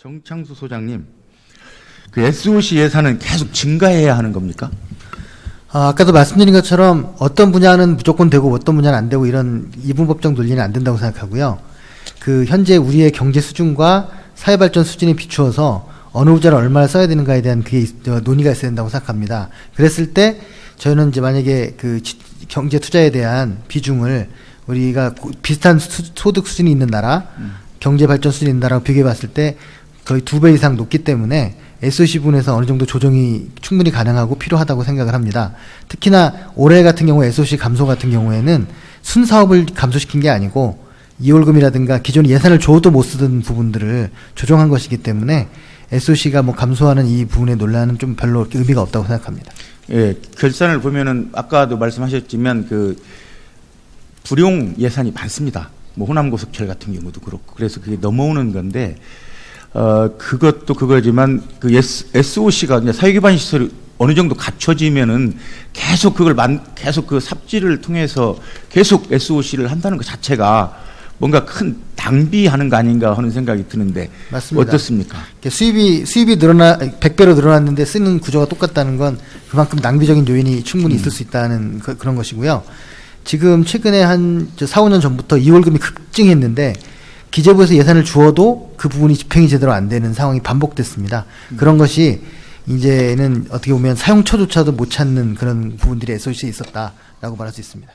정창수 소장님, 그 SOC 예산은 계속 증가해야 하는 겁니까? 아, 아까도 말씀드린 것처럼 어떤 분야는 무조건 되고 어떤 분야는 안 되고 이런 이분법적 논리는 안 된다고 생각하고요. 그 현재 우리의 경제 수준과 사회 발전 수준에 비추어서 어느 부자를 얼마나 써야 되는가에 대한 그게 어, 논의가 있어야 된다고 생각합니다. 그랬을 때 저희는 이제 만약에 그 지- 경제 투자에 대한 비중을 우리가 고- 비슷한 수, 소득 수준이 있는 나라, 경제 발전 수준이 있는 나라랑 비교해 봤을 때 거의 두 배 이상 높기 때문에 SOC 부분에서 어느 정도 조정이 충분히 가능하고 필요하다고 생각을 합니다. 특히나 올해 같은 경우 SOC 감소 같은 경우에는 순사업을 감소시킨 게 아니고 이월금이라든가 기존 예산을 줘도 못 쓰던 부분들을 조정한 것이기 때문에 SOC가 뭐 감소하는 이 부분의 논란은 좀 별로 의미가 없다고 생각합니다. 예, 결산을 보면은 아까도 말씀하셨지만 그 불용 예산이 많습니다. 뭐 호남 고속철 같은 경우도 그렇고 그래서 그게 넘어오는 건데 어 그것도 그거지만 그 SOC가 이제 사회기반 시설이 어느 정도 갖춰지면은 계속 그걸 만 계속 그 삽질을 통해서 계속 SOC를 한다는 것 자체가 뭔가 큰 낭비하는 거 아닌가 하는 생각이 드는데 맞습니다. 어떻습니까? 수입이 수입이 늘어나 100배로 늘어났는데 쓰는 구조가 똑같다는 건 그만큼 낭비적인 요인이 충분히 있을 수 있다는 그, 런 것이고요. 지금 최근에 한 4, 5년 전부터 2월금이 급증했는데 기재부에서 예산을 주어도 그 부분이 집행이 제대로 안 되는 상황이 반복됐습니다. 그런 것이 이제는 어떻게 보면 사용처조차도 못 찾는 그런 부분들이 SOC에 있었다라고 말할 수 있습니다.